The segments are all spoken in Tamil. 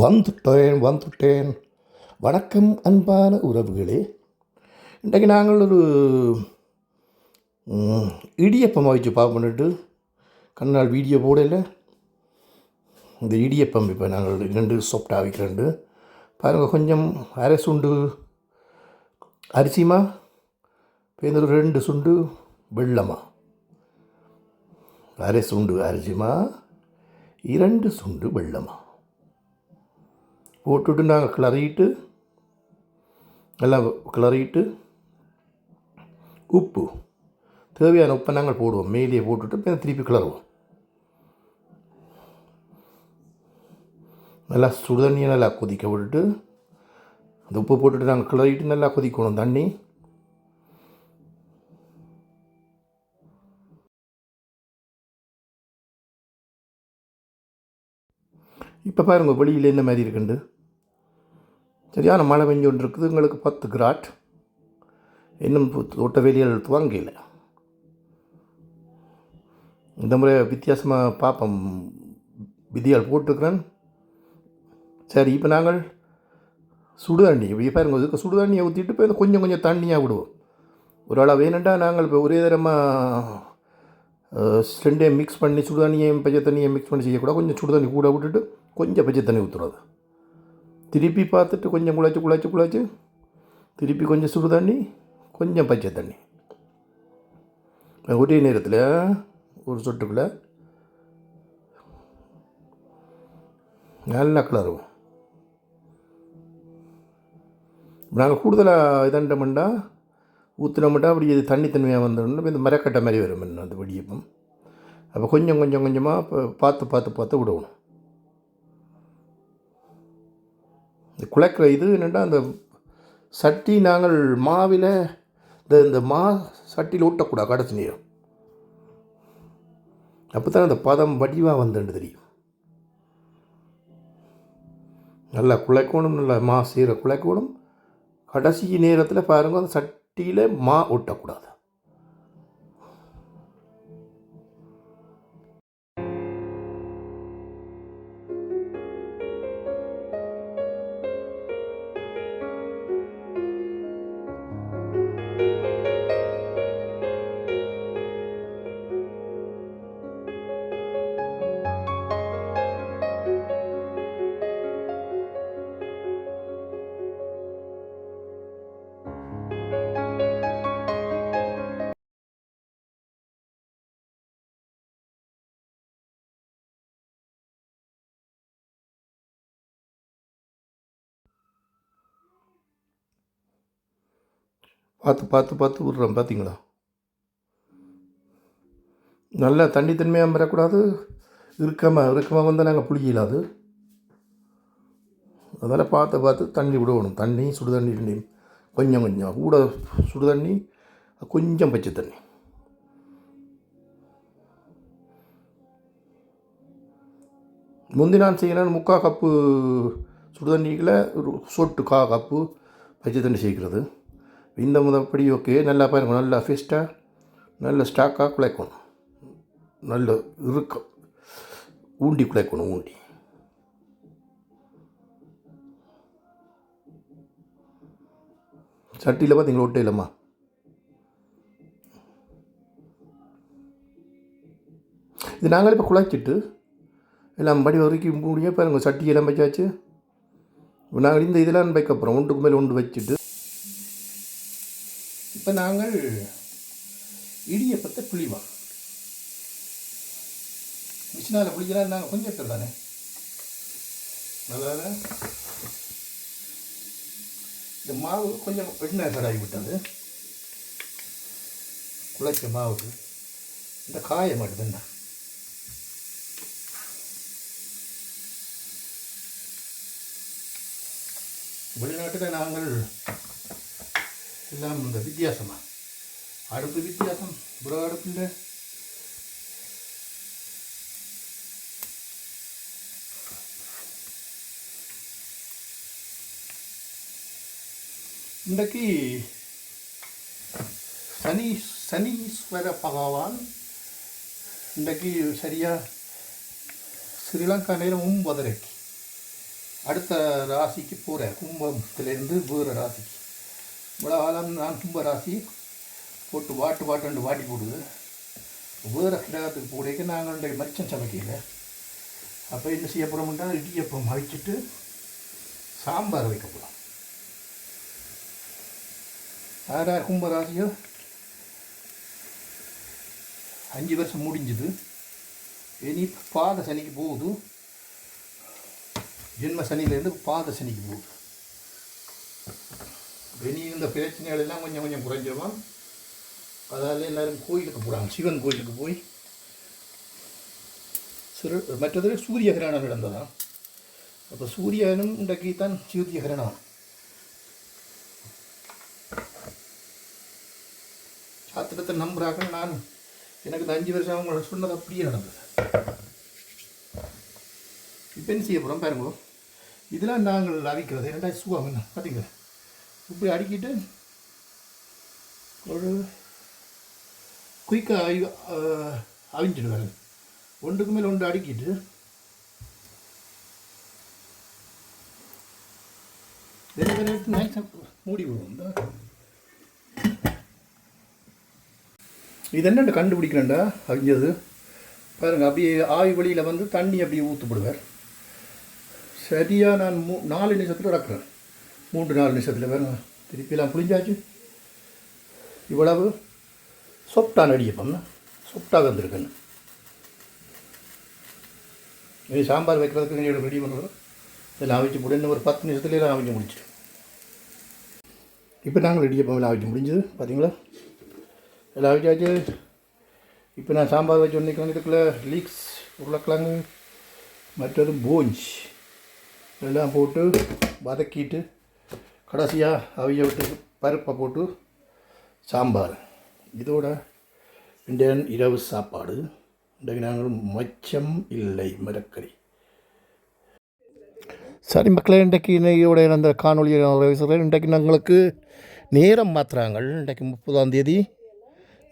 வந்துட்டேன் வந்துட்டேன். வணக்கம் அன்பான உறவுகளே. இன்றைக்கு நாங்கள் ஒரு இடியப்பம் வச்சு பார்ப்போன்ட்டு கண்ணால் வீடியோ போடல. இந்த இடியப்பம் இப்போ நாங்கள் ரெண்டு சாப்பிட்டா வைக்கிறேன் பாருங்கள் கொஞ்சம் அரை சுண்டு அரிசிமா? இப்போ ரெண்டு சுண்டு வெள்ளமா? அரை சுண்டு அரிசிமா? இரண்டு சுண்டு வெள்ளமா? போட்டுட்டு நாங்கள் கிளறிட்டு நல்லா கிளறிட்டு உப்பு. தேவையான உப்பை நாங்கள் போடுவோம். மேலேயே போட்டுட்டு திருப்பி கிளறுவோம். நல்லா சுடுதண்ணியை நல்லா கொதிக்க விட்டுட்டு அந்த உப்பு போட்டுட்டு நாங்கள் கிளறிட்டு நல்லா கொதிக்கணும் தண்ணி. இப்போ பாருங்க வெளியில் என்ன மாதிரி இருக்குண்டு? சரியான மழை பெஞ்சு ஒன்று இருக்குது உங்களுக்கு பத்து கிராட். இன்னும் தோட்ட வேலிகள் துவங்கல. இந்த முறை வித்தியாசமாக பார்ப்போம் விதியால் போட்டுருக்குறேன். சரி இப்போ நாங்கள் சுடு தண்ணி இப்போ பாருங்க இதுக்கு சுடு தண்ணியை ஊற்றிட்டு இப்போ கொஞ்சம் கொஞ்சம் தண்ணியாக விடுவோம். ஒரு அளவு வேணுண்டா நாங்கள் இப்போ ஒரே தரமாக ரெண்டையும் மிக்ஸ் பண்ணி சுடு தண்ணியையும் பச்சை தண்ணியை மிக்ஸ் பண்ணி செய்யக்கூடாது கொஞ்சம் சுடு தண்ணி கூட விட்டுட்டு கொஞ்சம் பச்சை தண்ணி ஊற்றுறது திருப்பி பார்த்துட்டு கொஞ்சம் குழச்சி குழச்சி குழச்சி திருப்பி கொஞ்சம் சுடு தண்ணி கொஞ்சம் பச்சை தண்ணி. ஒரே நேரத்தில் ஒரு சொட்டுக்குள்ளே நல்லா கிளறுவோம் நாங்கள் கூடுதலாக இதண்டமெண்டா ஊற்றினோம்ட்டா அப்படி இது தண்ணி தன்மையாக வந்தோம்னா இந்த மரக்கட்டை மாதிரி வரும். அந்த வெடியப்பம். அப்போ கொஞ்சம் கொஞ்சம் கொஞ்சமாக இப்போ பார்த்து பார்த்து பார்த்து விடணும். இந்த குழைக்கிற இது என்னென்னா அந்த சட்டி நாங்கள் மாவில் இந்த இந்த மா சட்டியில் ஊட்டக்கூடாது கடைசி நேரம் அப்போ தான் அந்த பதம் வடிவாக வந்துன்னு தெரியும். நல்லா குழைக்கணும் நல்லா மா சீரை குழைக்கணும் கடைசி நேரத்தில் பாருங்க அந்த சட்டியில் மா ஊட்டக்கூடாது. பார்த்து பார்த்து பார்த்து விடுறோம் பார்த்தீங்களா? நல்லா தண்ணி தன்மையாக வரக்கூடாது இறுக்கமாக இறுக்கமாக வந்தால் நாங்கள் புளிக்கலாது அதனால் பார்த்து பார்த்து தண்ணி விடணும். தண்ணி சுடு தண்ணி கொஞ்சம் கொஞ்சம். கூட சுடு தண்ணி கொஞ்சம் பச்சை தண்ணி. முந்தி நான் செய்கிறேன் முக்கால் கப்பு சுடு தண்ணியில் ஒரு சொட்டு கா கப்பு பச்சை தண்ணி சேர்க்கிறது. இந்த முதப்படி ஓகே. நல்லா பாருங்க நல்லா ஃபிஸ்ட்டாக நல்ல ஸ்டாக்காக குழைக்கணும். நல்ல இறுக்கம். ஊண்டி குழைக்கணும் ஊண்டி. சட்டியில் பார்த்தீங்களா ஒட்டே இல்லைம்மா இது நாங்களே இப்போ குழைச்சிட்டு எல்லாம் படி வரைக்கும் முடியும் பாருங்கள் சட்டி எல்லாம் வச்சாச்சு. நாங்கள் இந்த இதெல்லாம் வைக்கப்புறம் ஒன்றுக்கு மேலே ஒன்று வச்சுட்டு இப்போ நாங்கள் இடியப்பத்தை புளிவா மிஷினால் புளிக்கலாம் நாங்கள் கொஞ்சம் பேர் தானே? அதனால் இந்த மாவு கொஞ்சம் எண்ணெய் கடாகி விட்டது. குழைச்ச மாவுக்கு இந்த காய மாட்டுதுண்ணா வெளிநாட்டில் நாங்கள் எல்லாம் இந்த வித்தியாசமாக அடுப்பு வித்தியாசம் புற அடுப்பில் இன்றைக்கு சனி சனீஸ்வர பகவான் இன்றைக்கு சரியாக ஸ்ரீலங்கா நேரம் ஒன்பதரைக்கு அடுத்த ராசிக்கு போகிற கும்பத்திலேருந்து வேறு ராசிக்கு இவ்வளோ காலம் நான் கும்ப ராசி போட்டு வாட்டு வாட்டுண்டு வாட்டி போடுது. வேறு கிரகத்துக்கு போடைக்கு நாங்கள் இன்றைக்கு மச்சம் சமைக்கல அப்போ என்ன செய்ய போகிறோம்னா இடியப்பம் அழிச்சிட்டு சாம்பார் வைக்க போகிறோம் யார் கும்பராசியோ கும்ப அஞ்சு வருஷம் முடிஞ்சுது. இனி பாத சனிக்கு போகுது. ஜென்ம சனியிலேருந்து பாத சனிக்கு போகுது. இனி இந்த பிரச்சனைகள் எல்லாம் கொஞ்சம் கொஞ்சம் குறைஞ்சிருவான் அதால் எல்லோரும் கோயிலுக்கு போகிறாங்க சிவன் கோயிலுக்கு போய் சிறு மற்றது சூரிய கிரகணம் நடந்ததாம். அப்போ சூரியனும் இன்றைக்கு தான் சூரிய கிரகணம் சாத்திரத்தை நம்புறாங்க நான் எனக்கு இந்த அஞ்சு வருஷம் அவங்க சொன்னது அப்படியே நடந்தது. இப்போ என்ன செய்ய போகிறோம் பாருங்க இதெல்லாம் நாங்கள் அவிக்கிறது ரெண்டாயிரம் சுவாங்க பார்த்தீங்களா இப்படி அடிக்கிட்டு ஒரு குயிக்காக அவி அவிஞ்சிடுவாங்க ஒன்றுக்கு மேலே ஒன்று அடிக்கிட்டு வேறு வேறு எடுத்து நைஸாக மூடி விடுவோம். இது என்னென்ன கண்டுபிடிக்கிறேன்டா? அவிஞ்சது. பாருங்க அப்படியே ஆவி வழியில் வந்து தண்ணி அப்படியே ஊற்றுப்படுவார் சரியாக நான் மூ நாலு நிமிஷத்தில் இறக்குறேன். மூன்று நாலு நிமிஷத்தில் பாருங்க திருப்பிலாம் புளிஞ்சாச்சு இவ்வளவு சொப்டான் அடியப்பம் சொப்டாக வந்திருக்கேன்னு இது சாம்பார் வைக்கிறதுக்கு நீங்கள் ரெடி பண்ணுறோம் இதில் அவிச்சு போடு இன்னும் ஒரு பத்து நிமிஷத்துல எல்லாம் அவிச்சு முடிச்சிடும் இப்போ நாங்கள் இடியப்பம் எல்லாம் அவிச்சு முடிஞ்சது. பார்த்தீங்களா எல்லாம் அவிச்சாச்சு இப்போ நான் சாம்பார் வச்சு ஒன்றைக்கு இதுக்குள்ள லீக்ஸ் உருளைக்கிழங்கு மற்றது போஞ்ச். எல்லாம் போட்டு வதக்கிட்டு கடைசியாக அவிய விட்டு பருப்பை போட்டு சாம்பார். இதோட இன்றைய இரவு சாப்பாடு. இன்றைக்கு நாங்கள் மச்சம் இல்லை மரக்கறி சரி மக்களே இன்றைக்கு இன்னையோட அந்த காணொலியை சொல்கிறேன் இன்றைக்கு நாங்களுக்கு நேரம் மாத்துறாங்கள் இன்றைக்கு முப்பதாம் தேதி.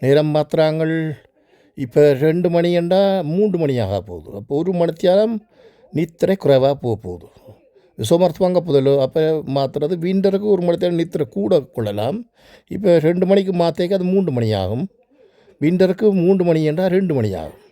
நேரம் மாத்துறாங்கள் இப்போ ரெண்டு மணி என்றா மூன்று மணி ஆக போகுது. அப்போ ஒரு மணித்தியாலம் நித்திரை குறைவாக போக போகுது. சோமர்த்துவாங்க புதலோ. அப்போ மாற்றுறது விண்டருக்கு ஒரு மணி மணித்தியாலம் நித்திர கூட கொள்ளலாம். இப்போ ரெண்டு மணிக்கு மாற்றேக்கு அது மூன்று மணி ஆகும் விண்டருக்கு மூன்று மணி என்றால் ரெண்டு மணி ஆகும்